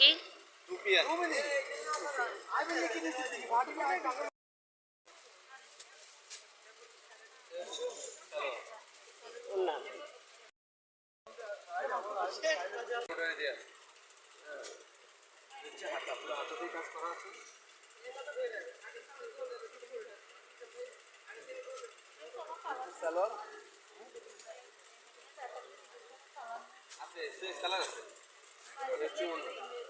কি? সালোয়ার আছে কালার আছে। পুরাতে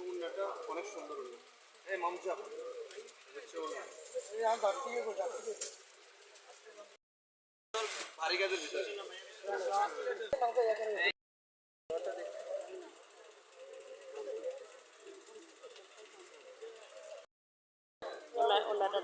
ওড়নাটা অনেক সুন্দর এই ওড়না ভারী কাজের ভিতরে ওনাটা